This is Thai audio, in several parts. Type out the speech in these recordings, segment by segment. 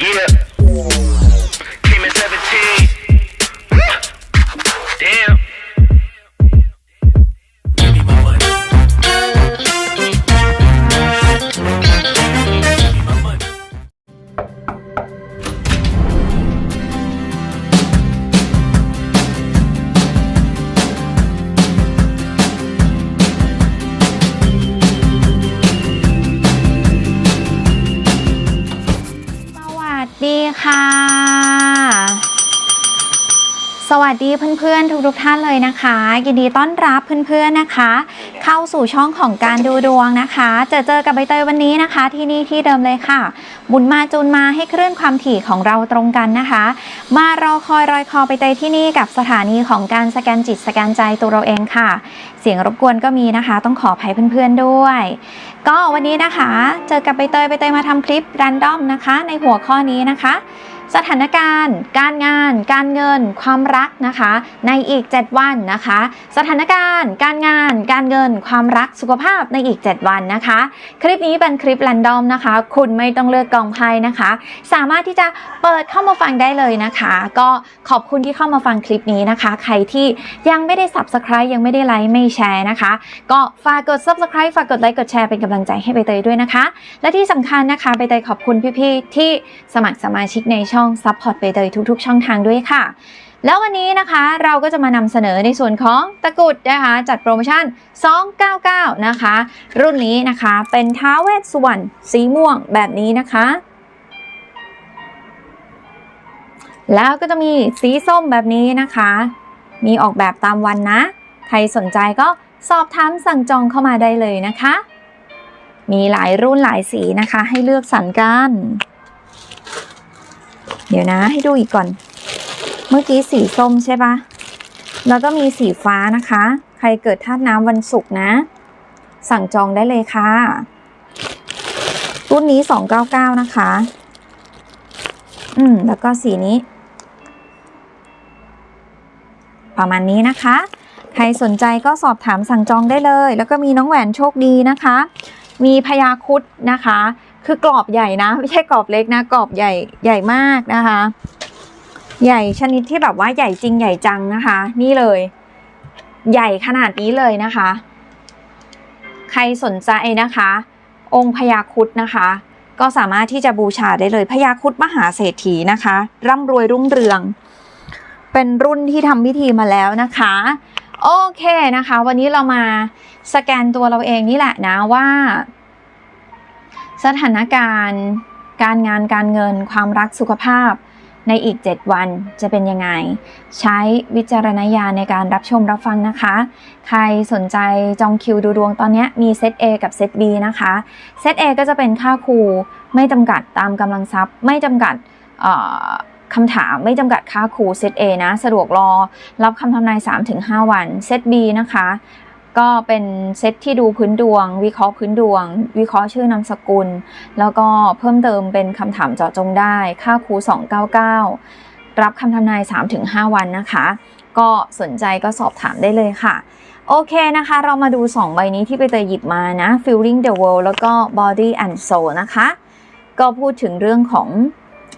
Yeah. วัสดีเพื่อนๆ ทุกๆท่านเลยนะคะ ยินดีต้อนรับเพื่อนๆนะคะ เข้าสู่ช่องของการดูดวงนะคะเจอเจอกับใบเตยวันนี้นะคะ ที่นี่ที่เดิมเลยค่ะ บุญมาจูนมาให้คลื่นความถี่ของเราตรงกันนะคะ มารอคอยรอยคอใบเตยที่นี่กับสถานีของการสแกนจิตสแกนใจตัวเราเองค่ะ เสียงรบกวนก็มีนะคะ ต้องขออภัยเพื่อนๆด้วย ก็วันนี้นะคะ เจอกับใบเตยใบเตยมาทำคลิปรันดอมนะคะ ในหัวข้อนี้นะคะ สถานการณ์ การงาน การเงิน ความรักนะคะ ในอีก 7 วันนะคะ สถานการณ์ การงาน การเงิน ความรักสุขภาพในอีก 7 วันนะคะ คลิปนี้เป็นคลิปรันดอมนะคะ คุณไม่ต้องเลือกกองไพ่นะคะ สามารถที่จะเปิดเข้ามาฟังได้เลยนะคะ ก็ขอบคุณที่เข้ามาฟังคลิปนี้นะคะ ใครที่ยังไม่ได้ subscribe ยังไม่ได้ไลค์ไม่แชร์นะคะ ก็ฝากกด subscribe ฝากกดไลค์กดแชร์เป็นกำลังใจให้ใบเตยด้วยนะคะ และที่สำคัญนะคะใบเตยขอบคุณพี่ๆที่สมัครสมาชิกในช่องซัพพอร์ตใบเตยทุกๆ ช่องทางด้วยค่ะ แล้ววันนี้นะคะเราก็จะมานำเสนอในส่วนของตะกรุดนะคะ จัดโปรโมชั่น 299 นะคะ รุ่นนี้นะคะเป็นท้าวเวสสุวรรณสีม่วงแบบนี้นะคะ แล้วก็จะมีสีส้มแบบนี้นะคะ มีออกแบบตามวันนะ ใครสนใจก็สอบถามสั่งจองเข้ามาได้เลยนะคะ มีหลายรุ่นหลายสีนะคะให้เลือกสรรกัน เดี๋ยวนะให้ดูอีกก่อน เมื่อกี้สีส้มใช่ปะแล้วก็มีสีฟ้านะคะ ใครเกิดธาตุน้ำวันศุกร์นะ สั่งจองได้เลยค่ะ รุ่นนี้ 299 นะคะ อืม แล้วก็สีนี้ ประมาณนี้นะคะ ใครสนใจก็สอบถามสั่งจองได้เลย แล้วก็มีน้องแหวนโชคดีนะคะ มีพญาคุดนะคะ คือกรอบใหญ่นะ ไม่ใช่กรอบเล็กนะ กรอบใหญ่ใหญ่มากนะคะ ใหญ่ชนิดที่แบบว่าใหญ่จริงใหญ่จังนะคะ นี่เลย ใหญ่ขนาดนี้เลยนะคะ ใครสนใจนะคะ องค์พญาคุดนะคะ ก็สามารถที่จะบูชาได้เลยพญาคุดมหาเศรษฐีนะคะ ร่ำรวยรุ่งเรือง เป็นรุ่นที่ทำพิธีมาแล้วนะคะโอเคนะคะ วันนี้เรามาสแกนตัวเราเองนี่แหละนะว่า สถานการณ์ การงานการเงิน ความรักสุขภาพ ในอีก 7 วันจะเป็นยังไง ใช้วิจารณญาณในการรับชมรับฟังนะคะ ใครสนใจจองคิวดูดวงตอนนี้มีเซต A กับเซต B นะคะเซต A ก็จะเป็นค่าครูไม่จำกัดตามกำลังทรัพย์ ไม่จำกัดคำถามไม่จำกัดค่าครูเซต A นะ สะดวกรอ รับคำทำนาย 3-5 วันเซต B นะคะ ก็เป็นเซตที่ดูพื้นดวง วิเคราะห์พื้นดวง วิเคราะห์ชื่อนามสกุล แล้วก็เพิ่มเติมเป็นคำถามเจาะจงได้ ค่าครู 299 รับคำทำนาย 3-5 วันนะคะ ก็สนใจก็สอบถามได้เลยค่ะ โอเคนะคะ เรามาดู 2 ใบนี้ที่ไปเตยหยิบมานะ Feeling the World แล้วก็ Body and Soul นะคะ ก็พูดถึงเรื่องของ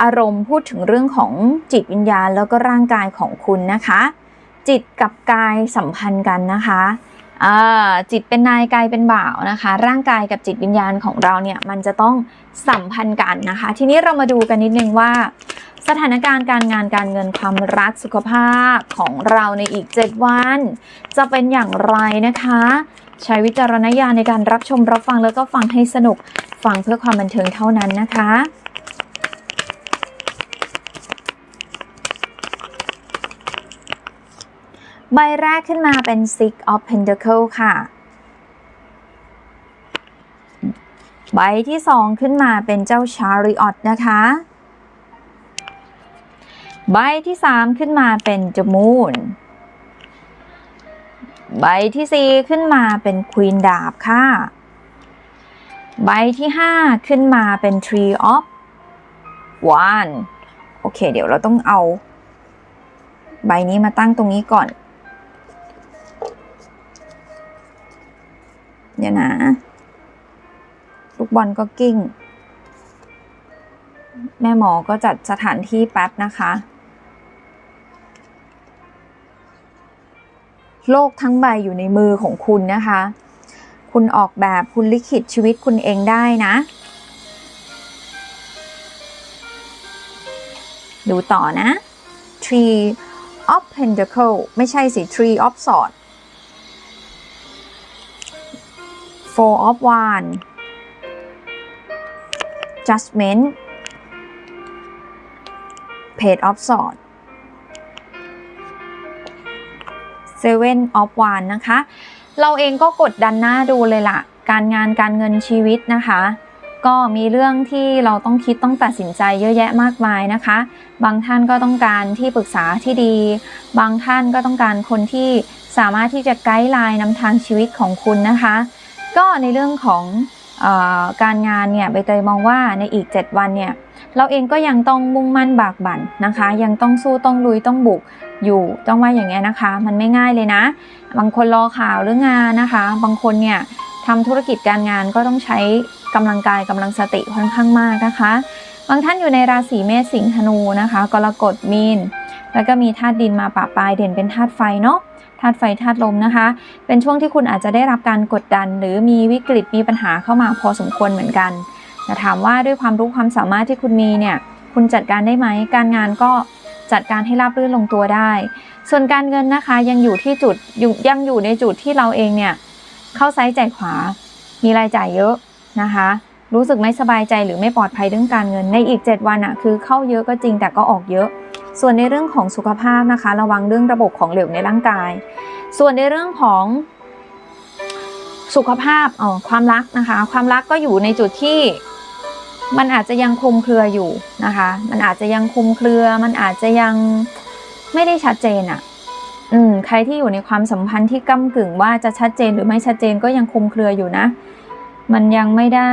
อารมณ์พูดถึงเรื่องของจิตวิญญาณแล้วก็ร่างกายของคุณนะคะ จิตกับกายสัมพันธ์กันนะคะ จิตเป็นนายกายเป็นบ่าวนะคะ ร่างกายกับจิตวิญญาณของเราเนี่ยมันจะต้องสัมพันธ์กันนะคะ ทีนี้เรามาดูกันนิดนึงว่า สถานการณ์การงานการเงินความรักสุขภาพของเราในอีก 7 วัน จะเป็นอย่างไรนะคะ ใช้วิจารณญาณในการรับชมรับฟังแล้วก็ฟังให้สนุกฟังเพื่อความบันเทิงเท่านั้นนะคะ ใบแรกขึ้นมาเป็น Six of Pentacle ค่ะ ใบที่สองขึ้นมาเป็นเจ้า Chariot นะคะ ใบที่สามขึ้นมาเป็น The Moon ใบที่สี่ขึ้นมาเป็น Queen ดาบค่ะ ใบที่ห้าขึ้นมาเป็น Tree of One โอเค เดี๋ยวเราต้องเอา ใบนี้มาตั้งตรงนี้ก่อน เดี๋ยนะ ลูกบอลก็กิ้ง แม่หมอก็จัดสถานที่แป๊บนะคะโลกทั้งใบอยู่ในมือของคุณนะคะ คุณออกแบบคุณลิขิตชีวิตคุณเองได้นะ ดูต่อนะ Tree of Pentacle ไม่ใช่สิ Tree of Swords Four of Wands Judgment Page of Swords Seven of Wands นะคะ เราเองก็กดดันหน้าดูเลยล่ะ การงานการเงินชีวิตนะคะ ก็มีเรื่องที่เราต้องคิดต้องตัดสินใจเยอะแยะมากมายนะคะ บางท่านก็ต้องการที่ปรึกษาที่ดี บางท่านก็ต้องการคนที่สามารถที่จะไกด์ไลน์นำทางชีวิตของคุณนะคะ ก็ในเรื่องของออการงานเนี่ยใบเตยมองว่าในอีก 7 วันเนี่ยเราเองก็ยังต้องมุ่งมั่นบากบั่นนะคะ ยังต้องสู้ต้องลุยต้องบุกอยู่ต้องว่าอย่างเงี้ยนะคะ มันไม่ง่ายเลยนะ บางคนรอข่าวหรืองงานนะคะ บางคนเนี่ยทำธุรกิจการงานก็ต้องใช้กำลังกายกำลังสติค่อนข้างมากนะคะ บางท่านอยู่ในราศีเมษสิงห์ธนูนะคะกรกฎมีน แล้วก็มีธาตุดินมาปะปลายเด่นเป็นธาตุไฟเนาะ ธาตุไฟธาตุลมนะคะ เป็นช่วงที่คุณอาจจะได้รับการกดดัน หรือมีวิกฤตมีปัญหาเข้ามาพอสมควรเหมือนกันแต่ถามว่าด้วยความรู้ความสามารถที่คุณมีเนี่ยคุณจัดการได้ไหมการงานก็จัดการให้ราบรื่นลงตัวได้ ส่วนการเงินนะคะยังอยู่ที่จุดยู่ยังอยู่ในจุดที่เราเองเนี่ยเข้าซ้ายจ่ายขวา มีรายจ่ายเยอะนะคะ รู้สึกไม่สบายใจหรือไม่ปลอดภัยเรื่องการเงินในอีก 7 วันอะคือเข้าเยอะก็จริงแต่ก็ออกเยอะ ส่วนในเรื่องของสุขภาพนะคะ ระวังเรื่องระบบของเหลวในร่างกาย ส่วนในเรื่องของสุขภาพอ๋อความรักนะคะ ความรักก็อยู่ในจุดที่มันอาจจะยังคลุมเครืออยู่นะคะ มันอาจจะยังคลุมเครือ มันอาจจะยังไม่ได้ชัดเจนอะอืม ใครที่อยู่ในความสัมพันธ์ที่ก้ากึ่งว่าจะชัดเจนหรือไม่ชัดเจนก็ยังคลุมเครืออยู่นะ มันยังไม่ได้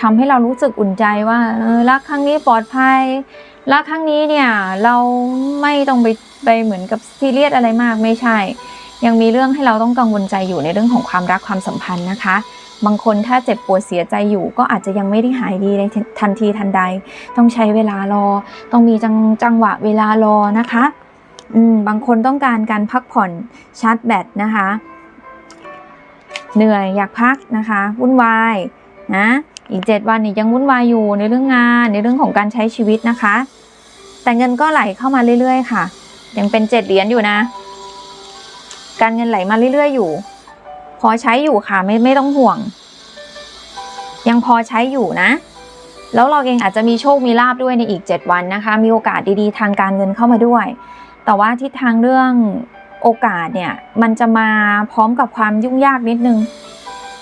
ทำให้เรารู้สึกอุ่นใจว่าเออรักครั้งนี้ปลอดภัย รักครั้งนี้เนี่ยเราไม่ต้องไปไปเหมือนกับซีเรียสอะไรมากไม่ใช่ ยังมีเรื่องให้เราต้องกังวลใจอยู่ในเรื่องของความรักความสัมพันธ์นะคะ บางคนถ้าเจ็บปวดเสียใจอยู่ ก็อาจจะยังไม่ได้หายดีในทันทีทันใด ต้องใช้เวลารอ ต้องมีจังจังหวะเวลารอนะคะอืมบางคนต้องการการพักผ่อนชาร์จแบตนะคะ เหนื่อยอยากพักนะคะวุ่นวายนะอีก 7 วันเนี่ยยังวุ่นวายอยู่ในเรื่องงานในเรื่องของการใช้ชีวิตนะคะ แต่เงินก็ไหลเข้ามาเรื่อยๆ ค่ะ ยังเป็นเจ็ดเหรียญอยู่นะ การเงินไหลมาเรื่อยๆ อยู่ พอใช้อยู่ค่ะไม่ไม่ต้องห่วง ยังพอใช้อยู่นะ แล้วเราเองอาจจะมีโชคมีลาบด้วยในอีก 7 วันนะคะ มีโอกาสดีๆ ทางการเงินเข้ามาด้วย แต่ว่าทิศทางเรื่องโอกาสเนี่ย มันจะมาพร้อมกับความยุ่งยากนิดนึง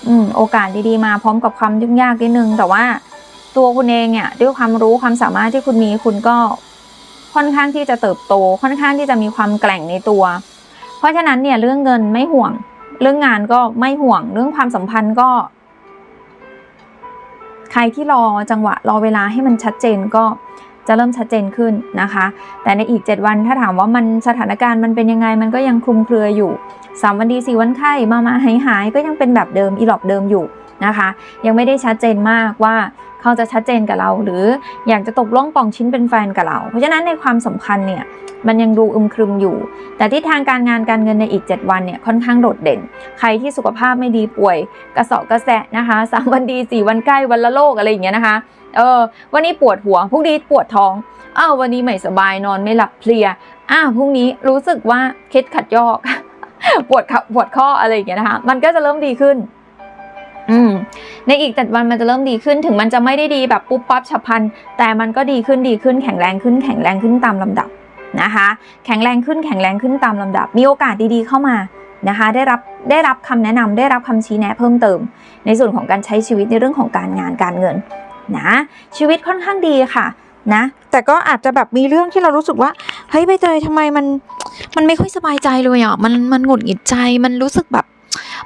อืม โอกาสดีๆ มาพร้อมกับความยุ่งยากนิดนึง แต่ว่าตัวคุณเองเนี่ยด้วยความรู้ความสามารถที่คุณมีคุณก็ ค่อนข้างที่จะเติบโต ค่อนข้างที่จะมีความแกร่งในตัว เพราะฉะนั้นเนี่ยเรื่องเงินไม่ห่วง เรื่องงานก็ไม่ห่วง เรื่องความสัมพันธ์ก็ ใครที่รอจังหวะรอเวลาให้มันชัดเจนก็จะเริ่มชัดเจนขึ้นนะคะ แต่ในอีก 7 วันถ้าถามว่ามันสถานการณ์มันเป็นยังไงมันก็ยังคลุมเครืออยู่ 3 วันดี 4 วันไข้มามาหายหายก็ยังเป็นแบบเดิมอีหลอบเดิมอยู่นะคะ ยังไม่ได้ชัดเจนมากว่า เขาจะชัดเจนกับเรา หรืออยากจะตกล่องปองชิ้นเป็นแฟนกับเรา เพราะฉะนั้นในความสัมพันธ์เนี่ยมันยังดูอึมครึมอยู่ แต่ที่ทางการงานการเงินในอีก 7 วันเนี่ยค่อนข้างโดดเด่น ใครที่สุขภาพไม่ดีป่วย กระเสอบกระแสะนะคะสามวันดีสี่วันใกล้วันละโรคอะไรอย่างเงี้ยนะคะเออวันนี้ปวดหัวพรุ่งนี้ปวดท้องอ้าววันนี้ไม่สบายนอนไม่หลับเพลียอ้าวพรุ่งนี้รู้สึกว่าเคล็ดขัดยอก ปวดขาปวดข้ออะไรอย่างเงี้ยนะคะ มันก็จะเริ่มดีขึ้น อืมในอีกเจ็ดวันมันจะเริ่มดีขึ้นถึงมันจะไม่ได้ดีแบบปุ๊บปั๊บฉับพลัน แต่มันก็ดีขึ้นดีขึ้นแข็งแรงขึ้นแข็งแรงขึ้นตามลำดับนะคะ แข็งแรงขึ้นแข็งแรงขึ้นตามลำดับ มีโอกาสดีๆเข้ามานะคะ ได้รับได้รับคำแนะนำได้รับคำชี้แนะเพิ่มเติม ในส่วนของการใช้ชีวิตในเรื่องของการงานการเงินนะชีวิตค่อนข้างดีค่ะนะแต่ก็อาจจะแบบมีเรื่องที่เรารู้สึกว่าเฮ้ยใบเตยทำไมมันมันไม่ค่อยสบายใจเลยอะมันมันหงุดหงิดใจมันรู้สึกแบบ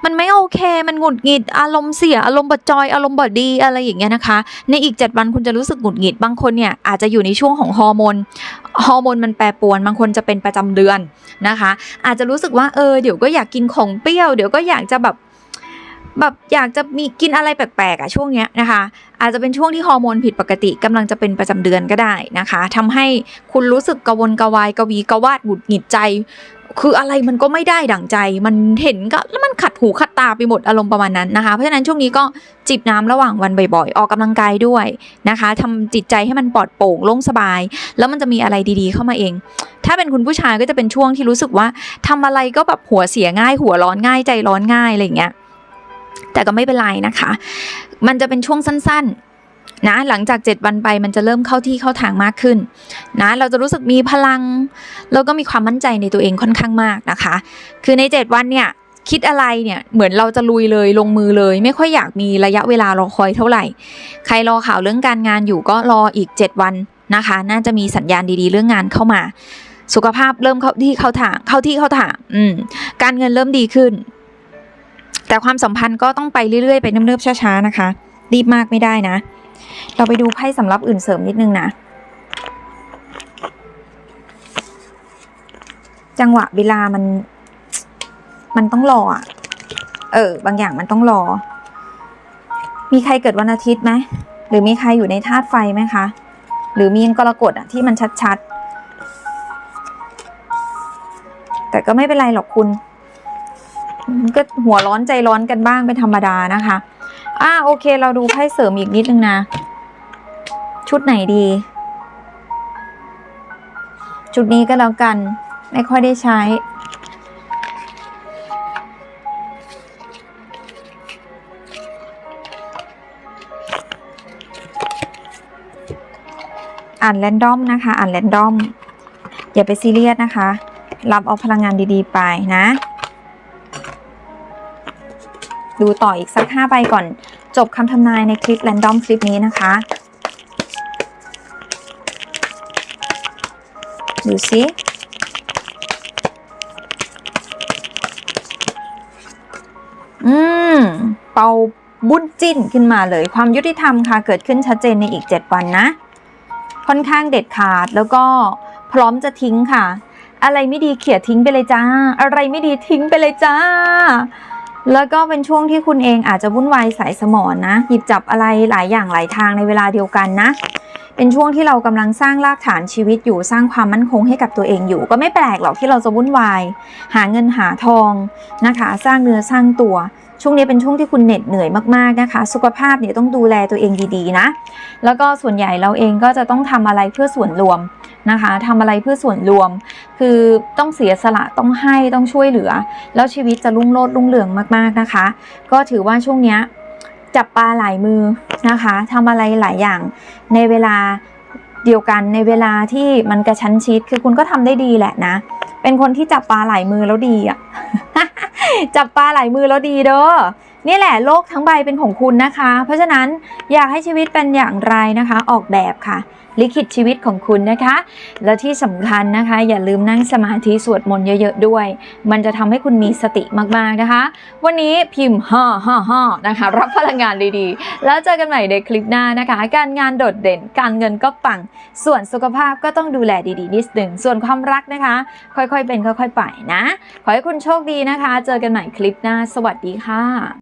มันไม่โอเค มันหงุดหงิด อารมณ์เสีย อารมณ์บดจอย อารมณ์บดดี อะไรอย่างเงี้ยนะคะ ในอีก 7 วันคุณจะรู้สึกหงุดหงิด บางคนเนี่ยอาจจะอยู่ในช่วงของฮอร์โมน ฮอร์โมนมันแปรปรวน บางคนจะเป็นประจำเดือนนะคะ อาจจะรู้สึกว่า เออ เดี๋ยวก็อยากกินของเปรี้ยว เดี๋ยวก็อยากจะแบบ แบบอยากจะมีกินอะไรแปลกๆอะช่วงเนี้ยนะคะ อาจจะเป็นช่วงที่ฮอร์โมนผิดปกติกำลังจะเป็นประจำเดือนก็ได้นะคะทำให้คุณรู้สึกกระวนกระวายกระวีกระวาดหงุดหงิดใจ คืออะไรมันก็ไม่ได้ดั่งใจ มันเห็นก็แล้วมันขัดหูขัดตาไปหมดอารมณ์ประมาณนั้นนะคะเพราะฉะนั้นช่วงนี้ก็จิบน้ำระหว่างวันบ่อยๆ ออกกำลังกายด้วยนะคะทำจิตใจให้มันปลอดโปร่งโล่งสบาย แล้วมันจะมีอะไรดีๆเข้ามาเองถ้าเป็นคุณผู้ชายก็จะเป็นช่วงที่รู้สึกว่าทำอะไรก็แบบหัวเสียง่าย หัวร้อนง่ายใจร้อนง่ายอะไรอย่างเงี้ย แต่ก็ไม่เป็นไรนะคะ มันจะเป็นช่วงสั้นๆนะหลังจาก 7 วันไปมันจะเริ่มเข้าที่เข้าทางมากขึ้นนะเราจะรู้สึกมีพลัง แล้วก็มีความมั่นใจในตัวเองค่อนข้างมากนะคะ คือใน 7 วันเนี่ยคิดอะไรเนี่ยเหมือนเราจะลุยเลยลงมือเลย ไม่ค่อยอยากมีระยะเวลารอคอยเท่าไหร่ ใครรอข่าวเรื่องการงานอยู่ก็รออีก 7 วันนะคะ น่าจะมีสัญญาณดีๆ เรื่องงานเข้ามา สุขภาพเริ่มเข้าที่เข้าทางเข้าที่เข้าทางอืมการเงินเริ่มดีขึ้น แต่ความสัมพันธ์ก็ต้องไปเรื่อยๆ ไปเนิบๆช้าๆนะคะ รีบมากไม่ได้นะ เราไปดูไพ่สำหรับอื่นเสริมนิดนึงนะ จังหวะเวลามัน มันต้องรออะเออ บางอย่างมันต้องรอ มีใครเกิดวันอาทิตย์ไหมหรือมีใครอยู่ในธาตุไฟไหมคะ หรือมีกรกฎอะที่มันชัดๆ แต่ก็ไม่เป็นไรหรอกคุณ ก็หัวร้อนใจร้อนกันบ้างเป็นธรรมดานะคะอ่าโอเค เราดูไพ่เสริมอีกนิดนึงนะ ชุดไหนดี ชุดนี้ก็แล้วกัน ไม่ค่อยได้ใช้ อ่านแรนดอมนะคะ อ่านแรนดอม อย่าไปซีเรียสนะคะ รับเอาพลังงานดีๆไปนะ ดูต่ออีกสักห้าใบก่อน จบคำทำนายในคลิปแรนดอมคลิปนี้นะคะดูสิอืม เป่าบุญจิ้นขึ้นมาเลย ความยุติธรรมค่ะ เกิดขึ้นชัดเจนในอีก 7 วันนะ ค่อนข้างเด็ดขาดแล้วก็พร้อมจะทิ้งค่ะ อะไรไม่ดีเขี่ยทิ้งไปเลยจ้า อะไรไม่ดีทิ้งไปเลยจ้า แล้วก็เป็นช่วงที่คุณเองอาจจะวุ่นวายสายสมองนะ หยิบจับอะไรหลายอย่างหลายทางในเวลาเดียวกันนะ เป็นช่วงที่เรากำลังสร้างรากฐานชีวิตอยู่สร้างความมั่นคงให้กับตัวเองอยู่ ก็ไม่แปลกหรอกที่เราจะวุ่นวาย หาเงินหาทองนะคะ สร้างเนื้อสร้างตัวช่วงนี้เป็นช่วงที่คุณเหน็ดเหนื่อยมากๆนะคะ สุขภาพเนี่ยต้องดูแลตัวเองดีๆนะ แล้วก็ส่วนใหญ่เราเองก็จะต้องทำอะไรเพื่อส่วนรวมนะคะทำอะไรเพื่อส่วนรวม คือต้องเสียสละต้องให้ต้องช่วยเหลือ แล้วชีวิตจะรุ่งโรจน์รุ่งเรืองมากๆนะคะ ก็ถือว่าช่วงเนี้ยจับปลาหลายมือนะคะทำอะไรหลายอย่างในเวลาเดียวกันในเวลาที่มันกระชั้นชิดคือคุณก็ทำได้ดีแหละนะ เป็นคนที่จับปลาหลายมือแล้วดีอะ จับปลาหลายมือแล้วดีเด้อ นี่แหละโลกทั้งใบเป็นของคุณนะคะ เพราะฉะนั้นอยากให้ชีวิตเป็นอย่างไรนะคะ ออกแบบค่ะ ลิขิตชีวิตของคุณนะคะ แล้วที่สำคัญนะคะ อย่าลืมนั่งสมาธิสวดมนต์เยอะๆด้วย มันจะทำให้คุณมีสติมากๆนะคะ วันนี้พิมพ์ฮ่อฮ่อฮ่อนะคะ รับพลังงานดีๆ แล้วเจอกันใหม่ในคลิปหน้านะคะ การงานโดดเด่น การเงินก็ปัง ส่วนสุขภาพก็ต้องดูแลดีๆนิดหนึ่งส่วนความรักนะคะ ค่อยๆเป็นค่อย ๆ ไปนะ ขอให้คุณโชคดีนะคะ เจอกันใหม่คลิปหน้า สวัสดีค่ะ